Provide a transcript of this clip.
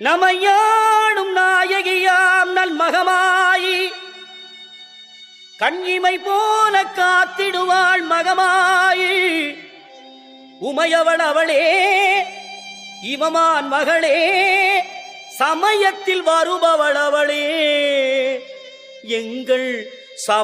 நமையாடும் நாயகியாம் நல் மகமாயி கண்ணிமை போல காத்திடுவாள் மகமாயி. உமையவள் அவளே இவமான் மகளே சமயத்தில் வருபவள் அவளே எங்கள் சம